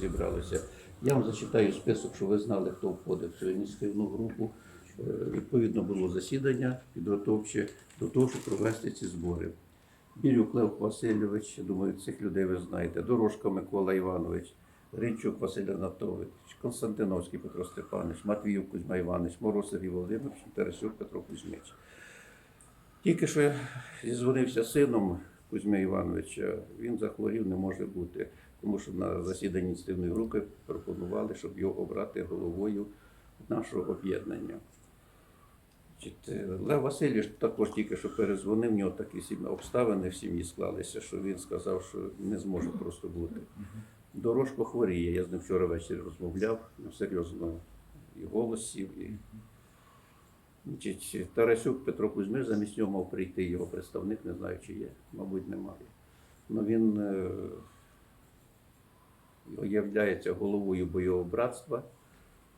зібралися. Я вам зачитаю список, щоб ви знали, хто входив в цю ініціативну групу. Е, Відповідно було засідання підготовче до того, щоб провести ці збори. Бірюк Лев Васильович, думаю, цих людей ви знаєте, Дорожко Микола Іванович, Гринчук Василь Анатолійович, Константиновський Петро Степанович, Матвіюк Кузьма Іванович, Мороз Володимирович, Тарасюк Петро Кузьмич. Тільки що я зізвонився з сином Кузьми Івановича, він захворів, не може бути, тому що на засіданні ініціативної групи пропонували, щоб його обрати головою нашого об'єднання. Е, Лев Васильович також тільки що перезвонив, в нього такі сім'ї обставини в сім'ї склалися, що він сказав, що не зможе просто бути. Дорожко хворіє. Я з ним вчора ввечері розмовляв, серйозно і голос сів. І... Значить, Тарасюк Петро Кузьмиш, замість нього мав прийти його представник, не знаю, чи є, мабуть, немає. Ну він е, являється головою бойового братства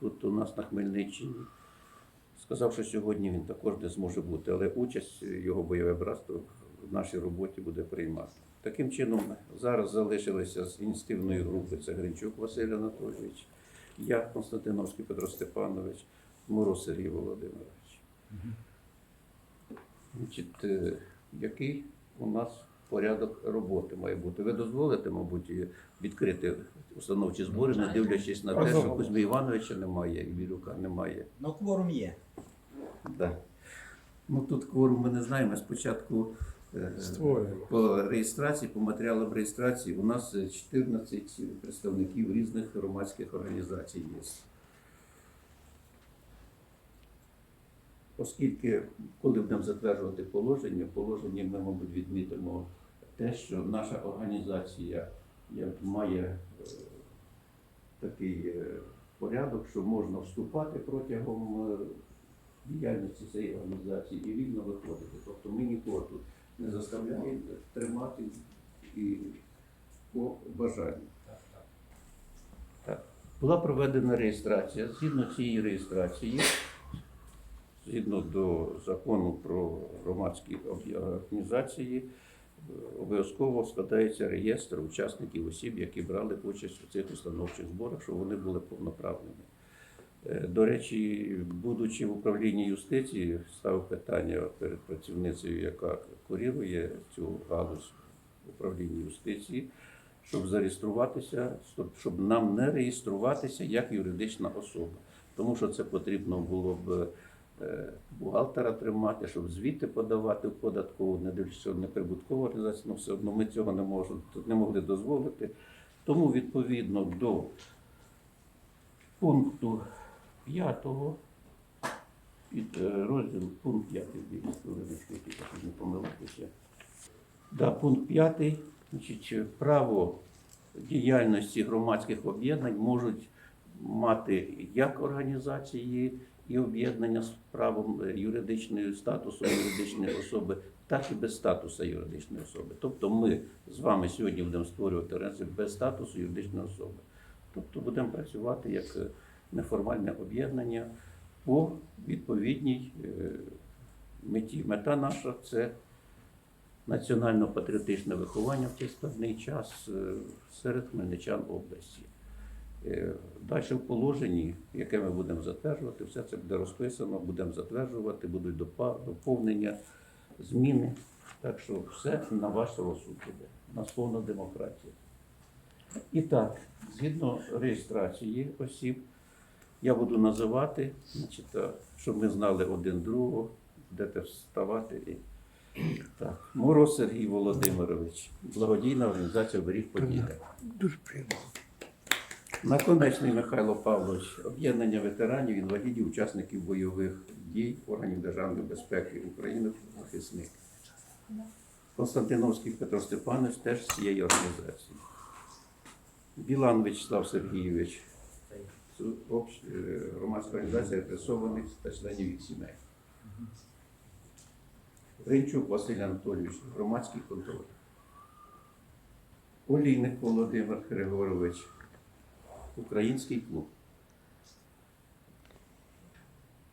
тут у нас на Хмельниччині. Сказав, що сьогодні він також не зможе бути, але участь його бойове братство в нашій роботі буде приймати. Таким чином, зараз залишилися з ініціативної групи це Гринчук Василь Анатолійович, я, Константиновський Петро Степанович, Мороз Сергій Володимирович. Значить, е, який у нас порядок роботи має бути? Ви дозволите, мабуть, відкрити установчі збори, не дивлячись на те, що. Кузьми Івановича немає і Вілюка немає. Ну, кворум є. Да. Ну тут кворум ми не знаємо. Спочатку е, Створюємо. по реєстрації, по матеріалам реєстрації у нас е, 14 представників різних громадських організацій є. Оскільки, коли будемо затверджувати положення, в положенні ми, мабуть, відмітимо те, що наша організація має е, такий е, порядок, що можна вступати протягом е, діяльності цієї організації і вільно виходити. Тобто ми нікого тут не заставляємо тримати і по бажанню. Була проведена реєстрація. Згідно цієї реєстрації, згідно до закону про громадські організації, обов'язково складається реєстр учасників осіб, які брали участь у цих установчих зборах, щоб вони були повноправними. Е, До речі, будучи в управлінні юстиції, ставив питання перед працівницею, яка курірує цю галузь в управлінні юстиції, щоб зареєструватися, щоб- нам не реєструватися як юридична особа. Тому що це потрібно було б бухгалтера тримати, щоб звіти подавати в податкову, не дивлячись, що неприбуткова організація, але все одно ми цього не, можемо, не могли дозволити. Тому відповідно до пункту 5 під е, розділ пункт 5, дивіться, хвилиночку, не помилитися. Да, пункт 5, значить, е, право діяльності громадських об'єднань можуть мати як організації і об'єднання з правом е, юридичної статусу юридичної особи, так і без статусу юридичної особи. Тобто ми з вами сьогодні будемо створювати організацію без статусу юридичної особи. Тобто будемо працювати як е, неформальне об'єднання по відповідній е, меті. Мета наша це національно-патріотичне виховання в цей складний час серед хмельничан області. Е, Далі в положенні, яке ми будемо затверджувати, все це буде розписано, будемо затверджувати, будуть доповнення, зміни. Так що все на ваш розсуд буде. У нас повна демократія. І так, згідно реєстрації осіб, я буду називати, значить, щоб ми знали один другого, будете вставати. Так, Мороз Сергій Володимирович, благодійна організація Беріг Поділля. Дуже приємно. Наконечний Михайло Павлович, об'єднання ветеранів, інвалідів, учасників бойових дій, органів державної безпеки України, захисник. Константиновський Петро Степанович теж з цієї організації. Білан Вячеслав Сергійович, е, громадська організація репресованих та членів їх сімей. Ринчук Василь Анатолійович, громадський контроль. Олійник Володимир Григорович, Український клуб.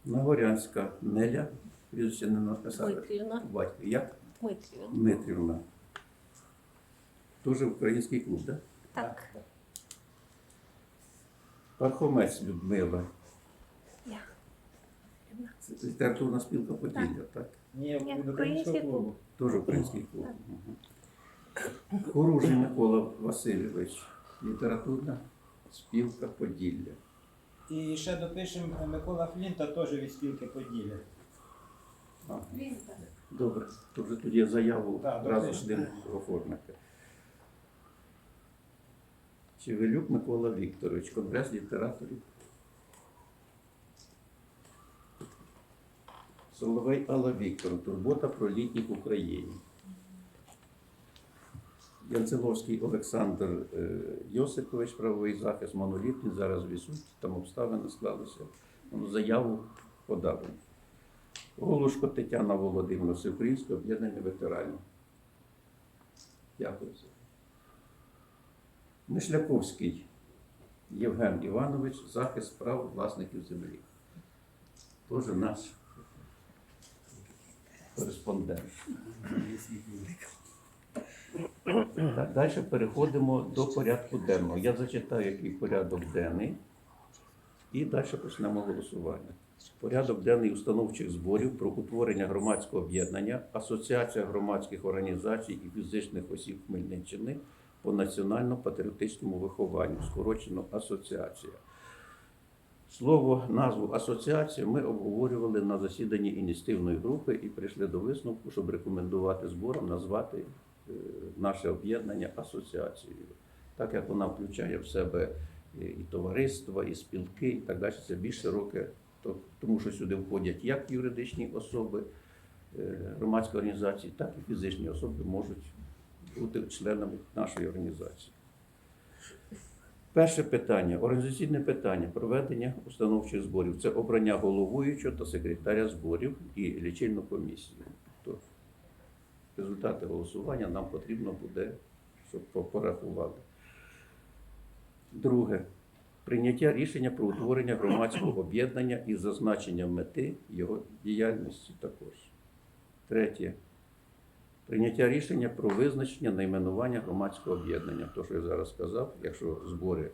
Нагорянська Неля, прізвище не написали. Дмитрівна. Батько. Як? Дмитрівна. Дмитрівна. Дуже український клуб, так? Так. Пархомець Людмила. Я. Це літературна спілка Поділля, так? Ні, Ні, від українського український клубу. Теж український клуб. Мгм. Хоружий Микола Васильович. Літературна спілка Поділля. І ще допишемо Микола Флінта теж від спілки Поділля. Ага. Добре, то вже тоді заяву Так, разом з ним оформити. Чевелюк Микола Вікторович, Конгрес літераторів. Соловей Алла Вікторовна, Турбота про літніх в Україні. Янцеловський Олександр е, Йосипович, правовий захист, монолітний, зараз вісуть, там обставини склалися. Заяву подали. Голушко Тетяна Володимирівна, Всеукраїнське об'єднання ветеранів. Дякую. Мишляковський Євген Іванович, захист прав власників землі. Теж наш кореспондент. Далі переходимо до порядку денного. Я зачитаю, який порядок денний, і далі почнемо голосування. Порядок денний установчих зборів про утворення громадського об'єднання Асоціація громадських організацій і фізичних осіб Хмельниччини по національно-патріотичному вихованню, скорочено асоціація. Слово, назву асоціації ми обговорювали на засіданні ініціативної групи і прийшли до висновку, щоб рекомендувати зборам назвати наше об'єднання асоціацією, так як вона включає в себе і і товариства, і спілки, і так далі. Це більш широке, тому що сюди входять як юридичні особи, е, громадські організації, так і фізичні особи можуть бути членами нашої організації. Перше питання організаційне питання проведення установчих зборів. Це обрання головуючого та секретаря зборів і лічильну комісію. Результати голосування нам потрібно буде, щоб по- порахували. Друге. Прийняття рішення про утворення громадського об'єднання із зазначенням мети його діяльності також. Третє. Прийняття рішення про визначення найменування громадського об'єднання. То, що я зараз сказав, якщо збори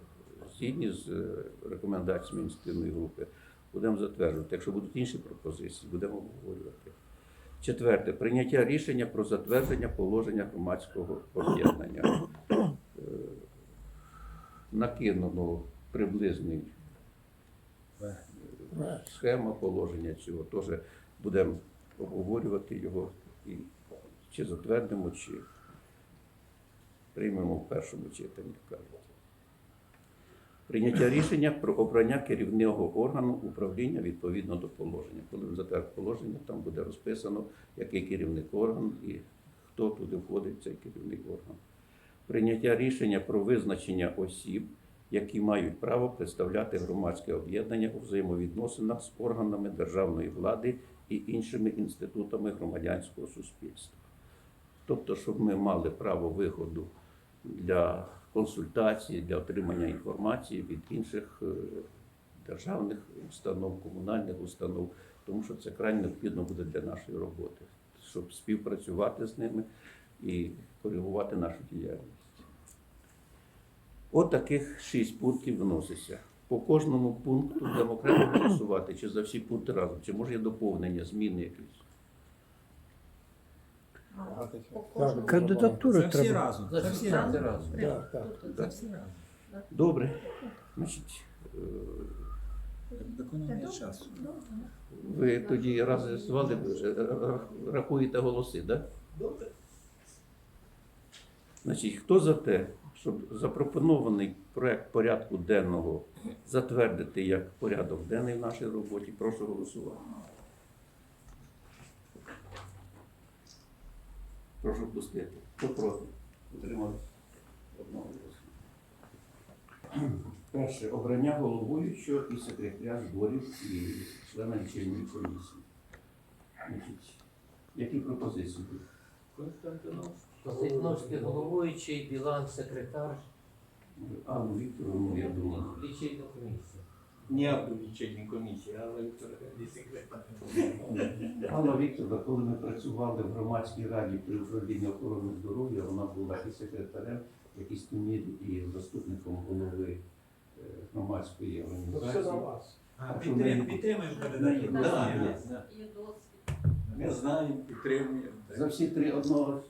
згідні з е, рекомендаціями ініціативної групи, будемо затверджувати. Якщо будуть інші пропозиції, будемо обговорювати. Четверте. Прийняття рішення про затвердження положення громадського об'єднання. Е, Накинуто приблизний схема положення цього. Теж будемо обговорювати його і чи затвердимо, чи приймемо в першому читанні, кажуть. Прийняття рішення про обрання керівного органу управління відповідно до положення. Коли ми затвердимо положення, там буде розписано, який керівник орган і хто туди входить цей керівний орган. Прийняття рішення про визначення осіб, які мають право представляти громадське об'єднання у взаємовідносинах з органами державної влади і іншими інститутами громадянського суспільства. Тобто, щоб ми мали право виходу для консультації, для отримання інформації від інших е, державних установ, комунальних установ, тому що це крайне необхідно буде для нашої роботи, щоб співпрацювати з ними і коригувати нашу діяльність. От таких шість пунктів вноситься. По кожному пункту окремо голосувати, чи за всі пункти разом, чи може є доповнення, зміни якісь. Кандидатури Це всі треба. разом. Це всі разом. Так, так. Це всі разом. Добре. Значить, е, часу. ви тоді раз звали, рахуєте голоси, так? Да? Добре. Значить, хто за те, щоб запропонований проект порядку денного затвердити як порядок денний в нашій роботі, прошу голосувати. Прошу пустити. Хто проти? Утримались? Одного голосу. Перше. Обрання головуючого і секретаря зборів і члена лічильної комісії. Значить, які пропозиції? Константиновський головуючий, Білан секретар, Анну Вікторовну, я думаю. лічильна комісія. Не в лічильній комісії, але Віктор. Алла Вікторовна, коли ми працювали в громадській раді при управлінні охорони здоров'я, вона була і секретарем, в якійсь і заступником голови е, громадської громадської То все на організації. вас. А, підтримуємо, Да, да, Да. Є досвід. Ми знаємо, підтримуємо. За всі три одного.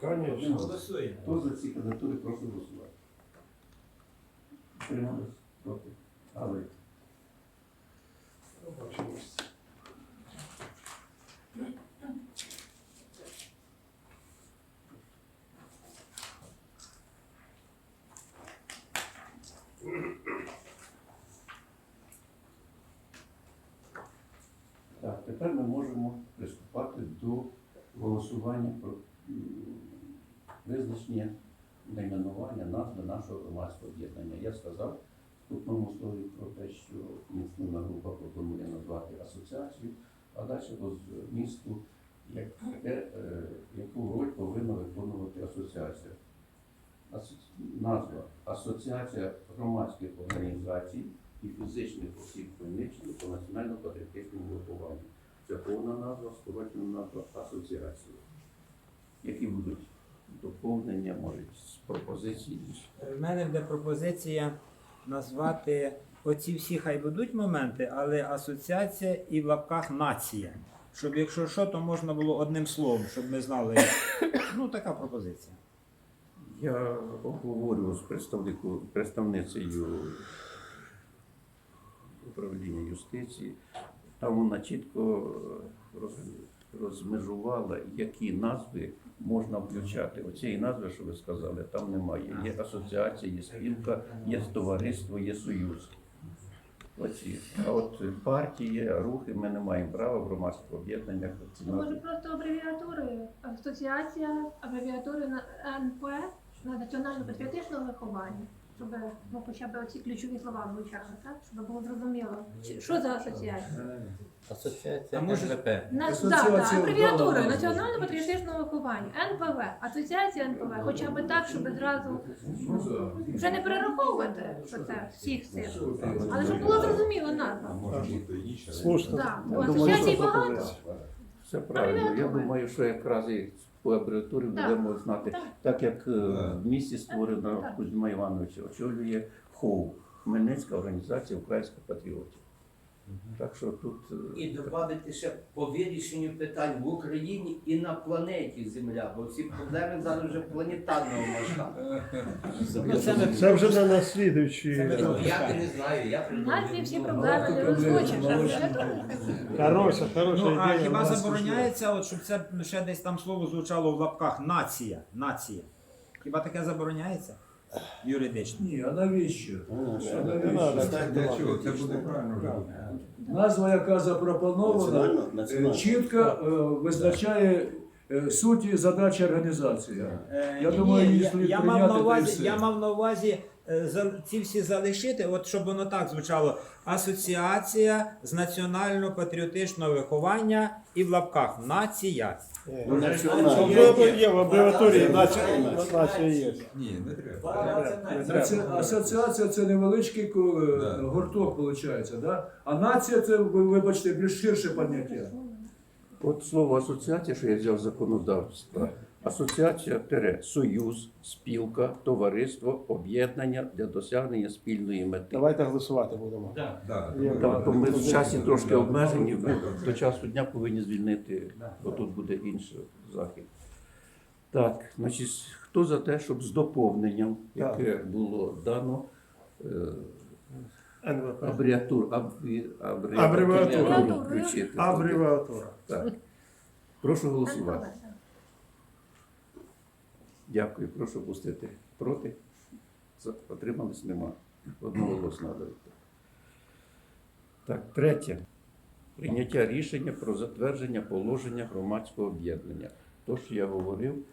Конечно. Голосуємо. Хто за ці кандидатури, прошу голосувати. Тримались проти. Але. Так, тепер ми можемо приступати до голосування про визначення найменування назви нашого громадського об'єднання. Я сказав в вступному слові про те, що ініціативна група пропонує назвати асоціацію, а далі по змісту, яке, е, яку роль повинна виконувати асоціація. Асоці- Назва Асоціація громадських організацій і фізичних осіб Хмельниччини по національно-патріотичному вихованню. Це повна назва, скорочена назва асоціації. Які будуть доповнення, може, з пропозиції. В мене буде пропозиція назвати оці всі хай будуть моменти, але асоціація і в лапках нація. Щоб якщо що, то можна було одним словом, щоб ми знали. Ну, така пропозиція. Я обговорював з представницею управління юстиції. Там вона чітко роз- розмежувала, які назви можна включати. Оцієї назви, що ви сказали, там немає. Є асоціація, є спілка, є товариство, є союз. Оці. А от партії, рухи ми не маємо права в громадських об'єднаннях. Може просто абревіатури, асоціація, абревіатури на НП на національно-патріотичного виховання, щоб ну, хоча б оці ключові слова звучали, так? Щоб було зрозуміло, чи- що за асоціація. Асоціація А може- НВП. На, да, да, абревіатури вдала національно-патріотичного виховання, НПВ, асоціація НПВ, хоча б так, щоб одразу вже не перераховувати що це всіх цих, але щоб було зрозуміло назва. Слушно. Да, бо Я думаю, асоціацій що багато. Все правильно. Я думаю, що якраз і по абревіатурі Так. будемо знати, Так. так як е, в місті створено Так. Кузьма Івановича, очолює ХОУ, Хмельницька організація українських патріотів. Так що тут е, І додати ще по вирішенню питань в Україні і на планеті Земля, бо всі проблеми зараз вже планетарного масштабу. Ну, це ми- Це вже на слідуючі. Це ми Ну. Я не знаю, я У придумав. нас є всі проблеми не розлучиш. Хороша, хороша Ну, а ідея. хіба забороняється, от, щоб це ще десь там слово звучало в лапках нація? Нація. Хіба таке забороняється? Юридично. Ні, а навіщо? слушає. Не. Для чого? Це буде правильно вже. Назва, яка запропонована, е, чітко е, визначає е, суть і задачі організації. Е, Я ні, думаю, її я, слід я, прийняти, мав на увазі, все. мав на увазі е, за- ці всі залишити, от щоб воно так звучало. Асоціація з національно-патріотичного виховання і в лапках нація. Ну, Є, національні. є в абревіатурі нація нація є. Ні, не треба. Це Асоціація це невеличкий е, Да. гурток, виходить, да? а нація це, вибачте, більш ширше поняття. От слово асоціація, що я взяв законодавство. законодавства. Асоціація тире союз, спілка, товариство, об'єднання для досягнення спільної мети. Давайте голосувати будемо. Да. Є Так, ми в часі трошки обмежені, ми до часу дня повинні звільнити, бо тут буде інший захід. Так, значить, хто за те, щоб з доповненням, яке було дано, е, Абревіатура. абревіатуру включити. Абревіатура. Так. Прошу голосувати. Дякую, прошу пустити. Проти? Отримались нема. Одноголосно дайте. Так, третє. Прийняття рішення про затвердження положення громадського об'єднання. То, що я говорив,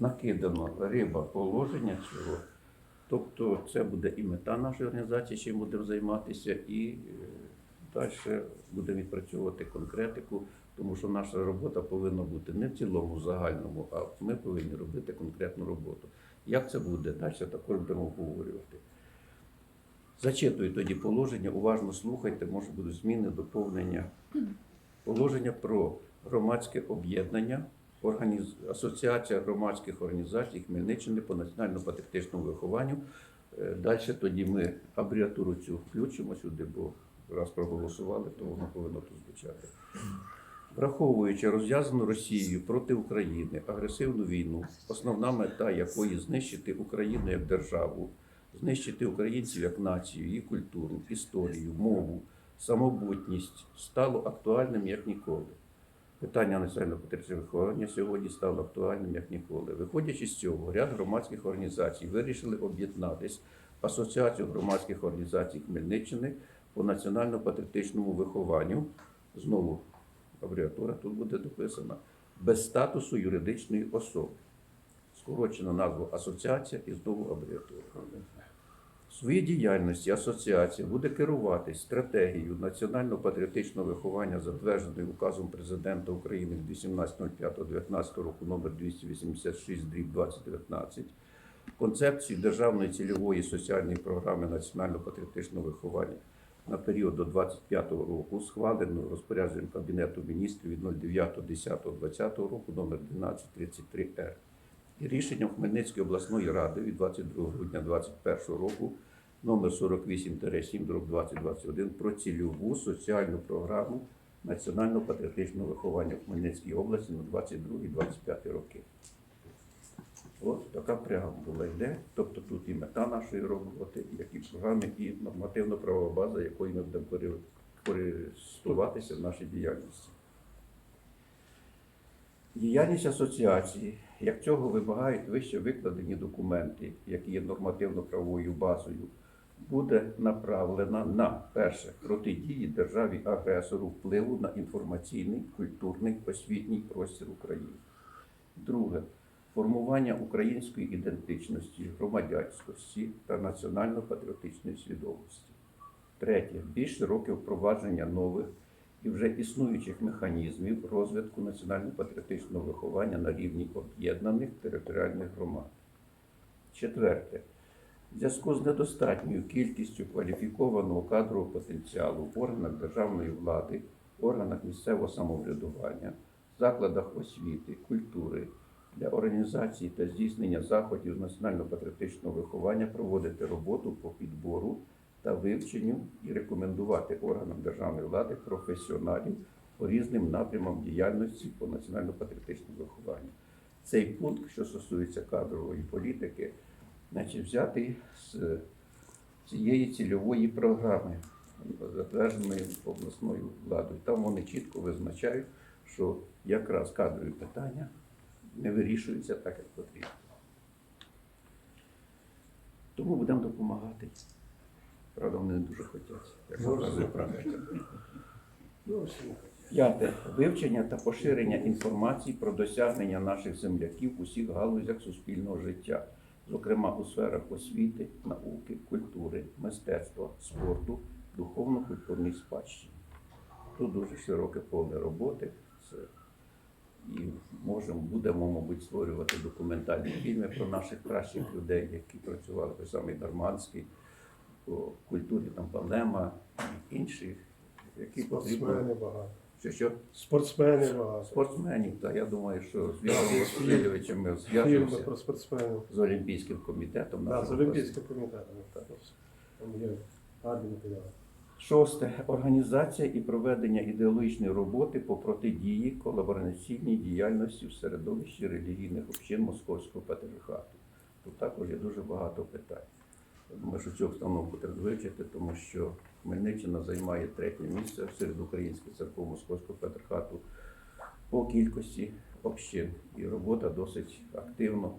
накидано риба положення цього. Тобто це буде і мета нашої організації, чим будемо займатися, і далі будемо відпрацьовувати конкретику, тому що наша робота повинна бути не в цілому загальному, а ми повинні робити конкретну роботу. Як це буде? Далі також будемо обговорювати. Зачитую тоді положення, уважно слухайте, може будуть зміни, доповнення. Положення про громадське об'єднання, організ... Асоціація громадських організацій Хмельниччини по національно-патріотичному вихованню Далі тоді ми абревіатуру цю включимо сюди, бо раз проголосували, то воно повинно тут звучати. Враховуючи розв'язану Росією проти України агресивну війну, основна мета якої знищити Україну як державу, знищити українців як націю, її культуру, історію, мову, самобутність стало актуальним як ніколи. Питання національного патріотичного виховання сьогодні стало актуальним як ніколи. Виходячи з цього, ряд громадських організацій вирішили об'єднатись Асоціацію громадських організацій Хмельниччини по національно-патріотичному вихованню. Знову абревіатура тут буде дописана без статусу юридичної особи. Скорочено назву асоціація і знову абревіатура. Своїй діяльності асоціація буде керуватись стратегією національно-патріотичного виховання, затвердженою указом президента України 18.05.19 року номер 286 2019 концепцією державної цільової соціальної програми національно-патріотичного виховання на період до 25 року, схваленою розпорядженням Кабінету міністрів від 09.10.2020 року номер 1233 Р і рішенням Хмельницької обласної ради від 22 грудня 2021 року номер 48-7 2021 про цільову соціальну програму національно-патріотичного виховання в Хмельницькій області на 22-25 роки. От така преамбула йде. Тобто тут і мета нашої роботи, як і програми, і нормативно-правова база, якою ми будемо користуватися в нашій діяльності. Діяльність асоціації, як цього вимагають вище викладені документи, які є нормативно-правовою базою, буде направлена на перше протидії державі агресору впливу на інформаційний, культурний, освітній простір України. Друге формування української ідентичності, громадянськості та національно-патріотичної свідомості. Третє більш широке впровадження нових і вже існуючих механізмів розвитку національно-патріотичного виховання на рівні об'єднаних територіальних громад. Четверте. В зв'язку з недостатньою кількістю кваліфікованого кадрового потенціалу в органах державної влади, органах місцевого самоврядування, закладах освіти, культури для організації та здійснення заходів з національно-патріотичного виховання проводити роботу по підбору та вивченню і рекомендувати органам державної влади професіоналів по різним напрямам діяльності по національно-патріотичному вихованню. Цей пункт, що стосується кадрової політики, значить, взятий з цієї цільової програми, затвердженої обласною владою. Там вони чітко визначають, що якраз кадрові питання не вирішуються так, як потрібно. Тому будемо допомагати. Правда, вони не дуже хочуть, як показує практика. П'яте. Вивчення та поширення інформації про досягнення наших земляків в усіх галузях суспільного життя, зокрема у сферах освіти, науки, культури, мистецтва, спорту, духовно-культурній спадщині. Тут дуже широке поле роботи. І можемо, будемо, мабуть, створювати документальні фільми про наших кращих людей, які працювали той самий Нормандський, по культурі там Палема і інших, які потрібно. Багато. Що, що? Спортсмени багато. Спортсменів, та я думаю, що з Віктором Васильовичем ми Фільми зв'яжемося про спортсменів. з Олімпійським комітетом. Да, з нашого Олімпійським комітетом. Так. Там є гарні матеріали. Шосте. Організація і проведення ідеологічної роботи по протидії колабораційній діяльності в середовищі релігійних общин Московського патріархату. Тут також є дуже багато питань. Я думаю, що цю обстановку треба вивчити, тому що Хмельниччина займає третє місце серед українських церков Московського патріархату по кількості общин. І робота досить активно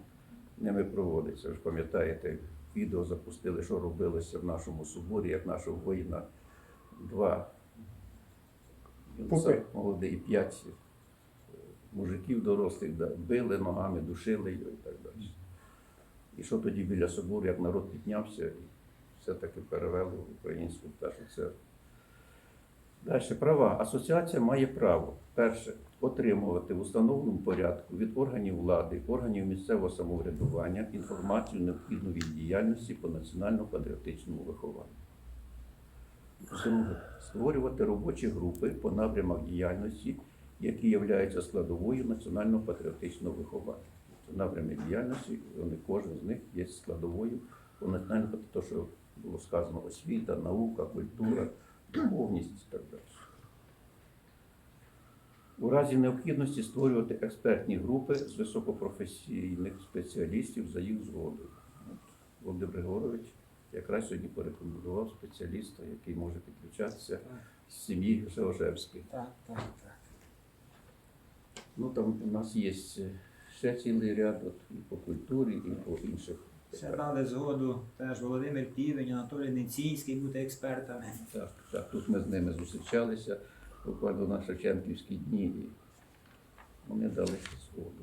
ними проводиться. Ви ж пам'ятаєте, відео запустили, що робилося в нашому соборі, як нашого воїна два молоді і п'ять е, мужиків дорослих да, били ногами, душили його і так далі. І що тоді біля собору, як народ піднявся, і все-таки перевели в українську першу церкву. Далі права. Асоціація має право перше отримувати в установленому порядку від органів влади, органів місцевого самоврядування інформацію необхідну від діяльності по національно-патріотичному вихованню. Створювати робочі групи по напрямах діяльності, які являються складовою національно-патріотичного виховання. Напрями діяльності, вони кожен з них є складовою по національному, те, що було сказано, освіта, наука, культура, духовність і так далі. У разі необхідності створювати експертні групи з високопрофесійних спеціалістів за їх згодою. Володимир Григорович якраз сьогодні порекомендував спеціаліста, який може підключатися з сім'ї Шеошевської. Так, так, так. Ну там у нас є ще цілий ряд от, і по культурі, і по інших. Ще дали згоду теж Володимир Півень, Анатолій Нецінський бути експертами. Так, так, тут ми з ними зустрічалися буквально на Шевченківські дні, і вони дали згоду.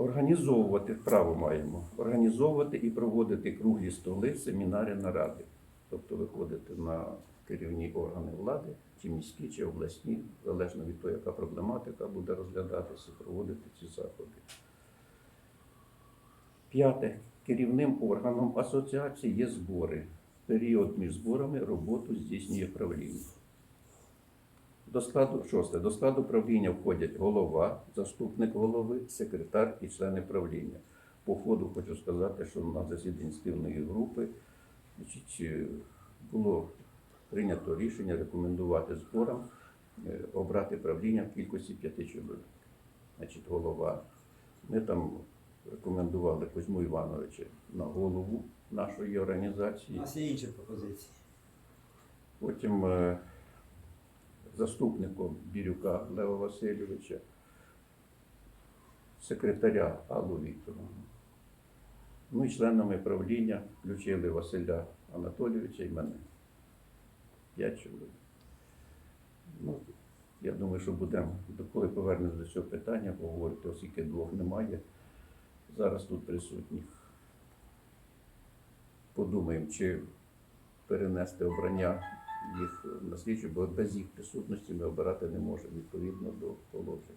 Організовувати право маємо, організовувати і проводити круглі столи, семінари, наради. Тобто виходити на керівні органи влади, чи міські, чи обласні, залежно від того, яка проблематика буде розглядатися, проводити ці заходи. П'яте. Керівним органом асоціації є збори. Період між зборами роботу здійснює правління. До складу, шосте. До складу правління входять голова, заступник голови, секретар і члени правління. По ходу хочу сказати, що на засіданні спільної групи значить, е, було прийнято рішення рекомендувати зборам е, обрати правління в кількості п'яти чоловік. Значить, голова. Ми там рекомендували Кузьму Івановича на голову нашої У організації. нас є інші пропозиції. Потім е, заступником Бірюка Лева Васильовича, секретаря Аллу Вікторовну. Ну і членами правління включили Василя Анатолійовича і мене. П'ять чоловік. Ну, я думаю, що будемо, коли повернемось до цього питання, поговорити, оскільки двох немає. Зараз тут присутніх. Подумаємо, чи перенести обрання їх на слідчу, бо без їх присутності ми обирати не можемо відповідно до положень.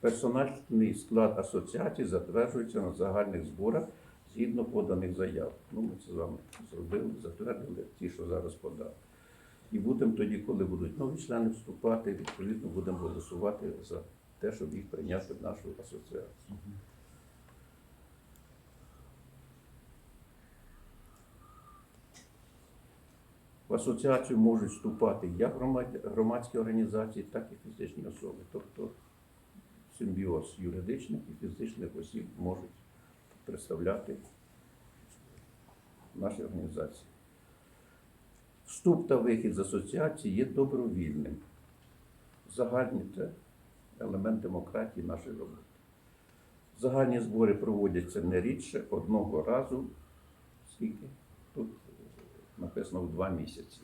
Персональний склад асоціації затверджується на загальних зборах згідно поданих заяв. Ну, ми це з вами зробили, затвердили ті, що зараз подали. І будемо тоді, коли будуть нові члени вступати, відповідно будемо голосувати за те, щоб їх прийняти в нашу асоціацію. В асоціацію можуть вступати як громадські організації, так і фізичні особи. Тобто симбіоз юридичних і фізичних осіб можуть представляти наші організації. Вступ та вихід з асоціації є добровільним. Загальні це елемент демократії нашої роботи. Загальні збори проводяться не рідше одного разу. Скільки? Тут написано в два місяці.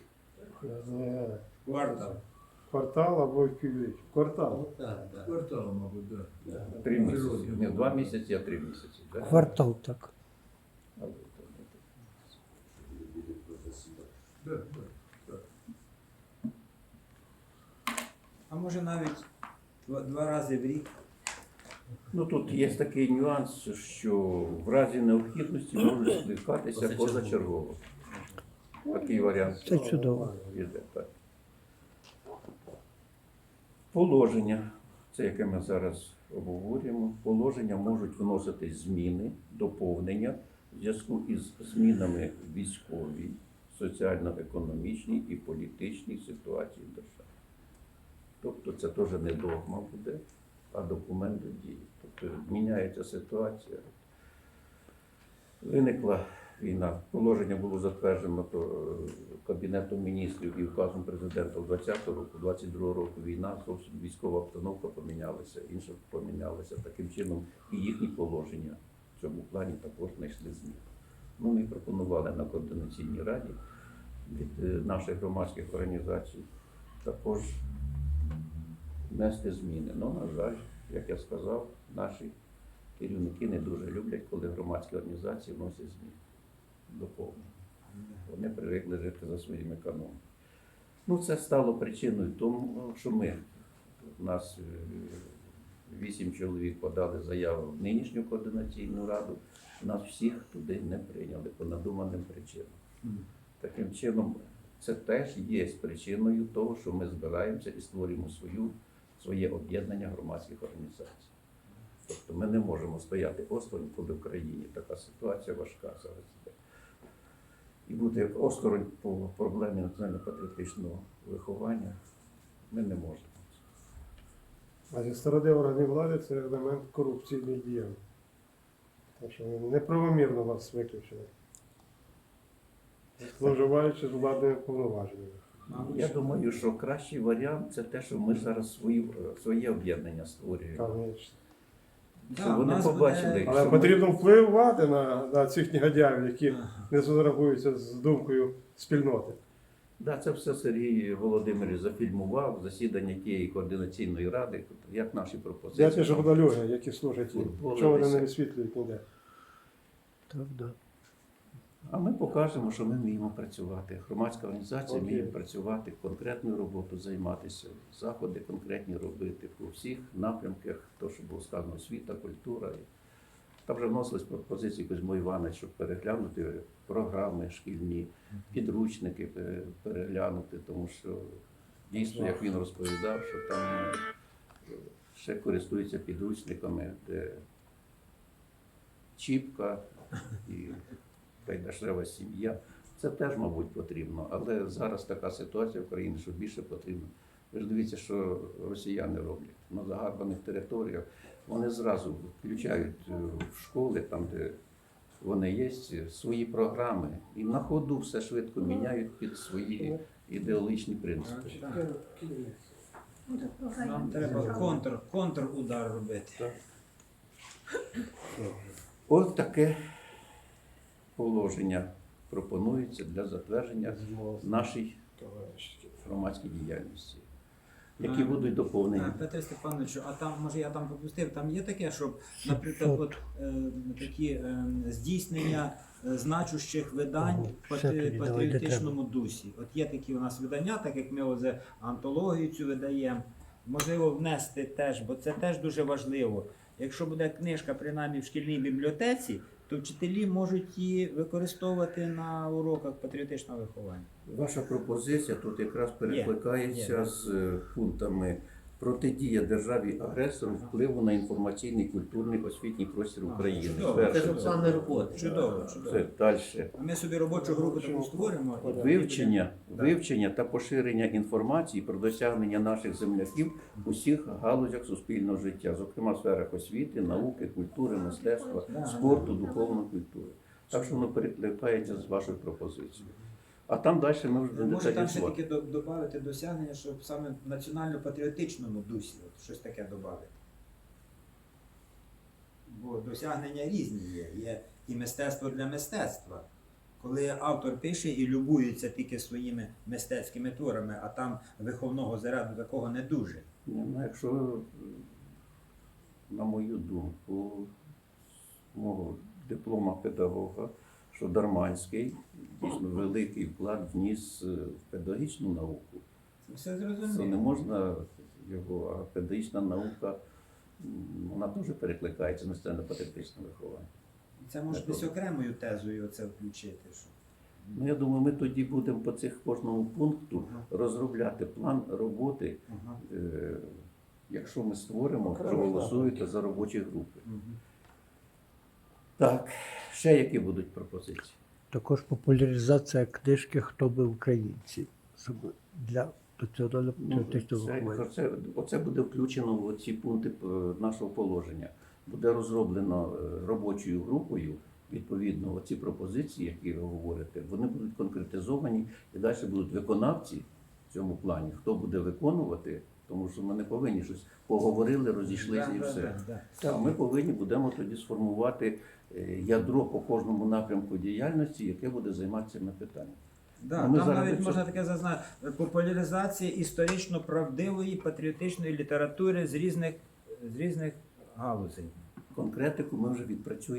Квартал. Квартал або півріч. Квартал. Квартал, мабуть, так. Три місяці. Не два місяці, а три місяці. так? Квартал так. Але то не так. А може навіть два, два рази в рік. Ну тут є такий нюанс, що в разі необхідності можуть скликатися Позачергово. Такий варіант Це чудово. іде. Так. Положення, це яке ми зараз обговорюємо, положення можуть вносити зміни, доповнення в зв'язку із змінами військовій, соціально-економічній і політичній ситуації в державі. Тобто це теж не догма буде, а документ до дії. Тобто міняється ситуація. Виникла війна. Положення було затверджено то, е, Кабінетом міністрів і указом президента в 20 року, 22 року війна, зовсім військова обстановка помінялася, інша помінялася. Таким чином і їхні положення в цьому плані також знайшли зміни. Ну, ми пропонували на координаційній раді від е, наших громадських організацій також внести зміни. Ну, на жаль, як я сказав, наші керівники не дуже люблять, коли громадські організації вносять зміни доповнення. Вони привикли жити за своїми канонами. Ну, це стало причиною тому, що ми, у нас е, вісім чоловік подали заяву в нинішню координаційну раду, нас всіх туди не прийняли по надуманим причинам. Таким чином, це теж є причиною того, що ми збираємося і створюємо свою, своє об'єднання громадських організацій. Тобто ми не можемо стояти осторонь, коли в країні така ситуація важка зараз. І бути осторонь по проблемі національно-патріотичного виховання ми не можемо. А зі сторони органів влади це елемент корупційних діянь. Так що неправомірно вас виключили. Зловживаючи з владними повноваженнями. Я думаю, що кращий варіант це те, що ми зараз свою, своє об'єднання створюємо. Конечно. Да, Щоб вони побачили, буде- Але Що потрібно впливати на, на цих негодяїв, які. Не зарахуються з думкою спільноти. Да, це все Сергій Володимирович зафільмував засідання тієї координаційної ради, як наші пропозиції. Я ті журналюги, які служать Чого вони не висвітлюють ніде? Так, да. А ми покажемо, що ми вміємо працювати. Громадська організація вміє працювати, конкретною роботу займатися, заходи конкретні робити по всіх напрямках, то, що було сказано, освіта, культура. Там вже вносились пропозиції Кузьмо Іванович, щоб переглянути програми шкільні, підручники переглянути, тому що дійсно, як він розповідав, що там е, ще користуються підручниками, де чіпка і кайдашева сім'я. Це теж, мабуть, потрібно. Але зараз така ситуація в країні, що більше потрібно. Ви ж дивіться, що росіяни роблять на загарбаних територіях. Вони зразу включають е, в школи, там, де вони є, свої програми. І на ходу все швидко міняють під свої ідеологічні принципи. Так, так. Так, програє. Нам треба контр, контрудар робити. Ось таке положення пропонується для затвердження нашій громадській діяльності, які А. будуть доповнені. Петре Степановичу, а там, може я там пропустив, там є таке, щоб, наприклад, от, е, такі е, здійснення е, значущих видань давай, патріотичному дусі. От є такі у нас видання, так як ми оце антологію цю видаємо. Можливо, внести теж, бо це теж дуже важливо. Якщо буде книжка, принаймні в шкільній бібліотеці, то вчителі можуть її використовувати на уроках патріотичного виховання. Ваша пропозиція тут якраз перекликається з е, пунктами протидія державі агресору впливу на інформаційний, культурний, освітній простір України. чудово. Це ж плани роботи. Чудово, чудово. Це далі. А ми собі робочу групу таку створимо. Вивчення, вивчення та поширення інформації про досягнення наших земляків у всіх галузях суспільного життя, зокрема в сферах освіти, науки, культури, мистецтва, спорту, духовної культури. Так що воно перекликається з вашою пропозицією. А там далі ми вже Може там ще таки додати досягнення, щоб саме в національно-патріотичному дусі от щось таке додати. Бо досягнення різні є. Є і мистецтво для мистецтва. Коли автор пише і любується тільки своїми мистецькими творами, а там виховного заряду такого не дуже. Ну, якщо, е, на мою думку, з мого диплома педагога, що Дарманський дійсно великий вклад вніс е, в педагогічну науку. Це все Це не можна його, а педагогічна наука, вона дуже перекликається на національно-патріотичне виховання. Це може десь окремою тезою це включити. Що... Ну, я думаю, ми тоді будемо по цих кожному пункту Ага. розробляти план роботи, Ага. е, якщо ми створимо, проголосуєте за робочі групи. Мгм. Так, ще які будуть пропозиції? Також популяризація книжки Хто ми українці для національно Ну, патріотичного це, це, оце буде включено в ці пункти е, нашого положення. Буде розроблено е, робочою групою. Відповідно, оці пропозиції, які ви говорите, вони будуть конкретизовані і далі будуть виконавці в цьому плані. Хто буде виконувати, тому що ми не повинні щось поговорили, розійшлися і все. А ми повинні будемо тоді сформувати ядро по кожному напрямку діяльності, яке буде займатися цими питаннями. Да, Ну, ми там зараз навіть можна таке зазнати популяризація історично правдивої патріотичної літератури з різних, з різних галузей. Конкретику ми вже відпрацюємо.